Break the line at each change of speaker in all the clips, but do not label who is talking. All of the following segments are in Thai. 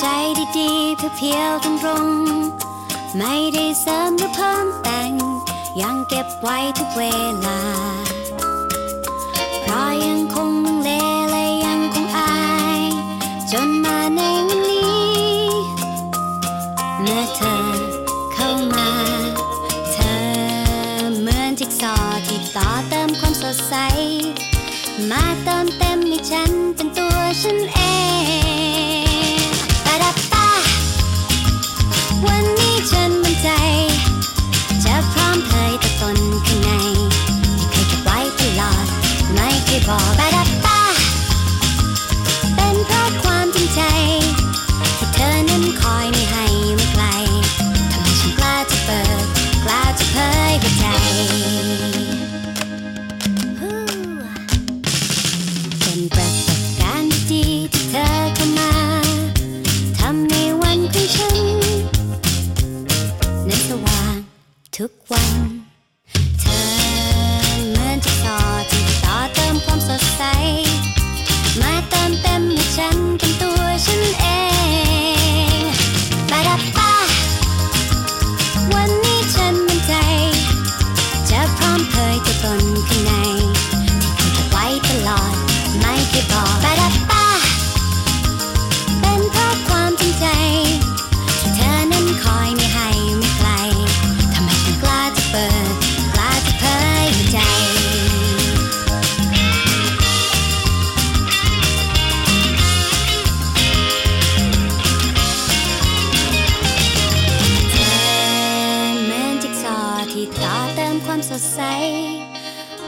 ใจดีเพียวตรงตรงๆไม่ได้เสริมหรือเพิ่มแต่ง ยังเก็บไว้ทุกเวลา เพราะยังคงลังเลและยังคงอาย จนมาในวันนี้ เมื่อเธอเข้ามา เธอเหมือนจิ๊กซอว์ที่ต่อเติมความสดใส มาเติมเต็มให้ฉันเป็นตัวฉันเอง ที่บอกปะดับปะเป็นเพราะความ ไม่เคยบอกปะดับปะเป็นเพราะความจริงใจ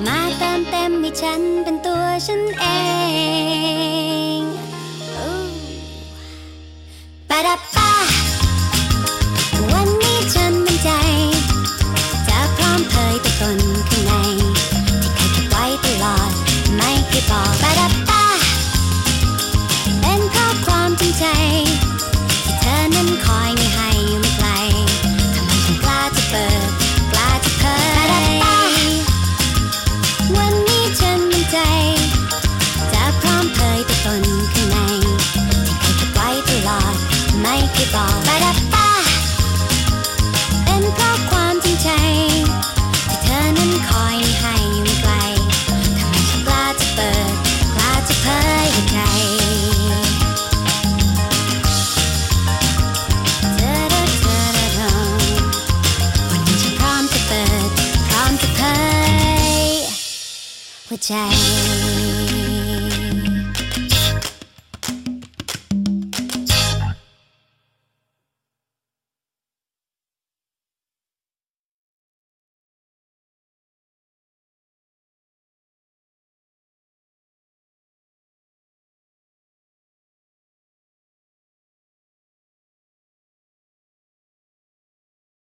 มาเติมเต็มให้ฉันเป็นตัวฉันเองปะดับปะวันนี้ฉันมั่นใจ จะพร้อมเผยตัวตนข้างใน ที่เคยเก็บไว้ตลอด ไม่เคยบอกปะดับปะเป็นเพราะความจริงใจ ที่เธอนั้นคอย หัวใจ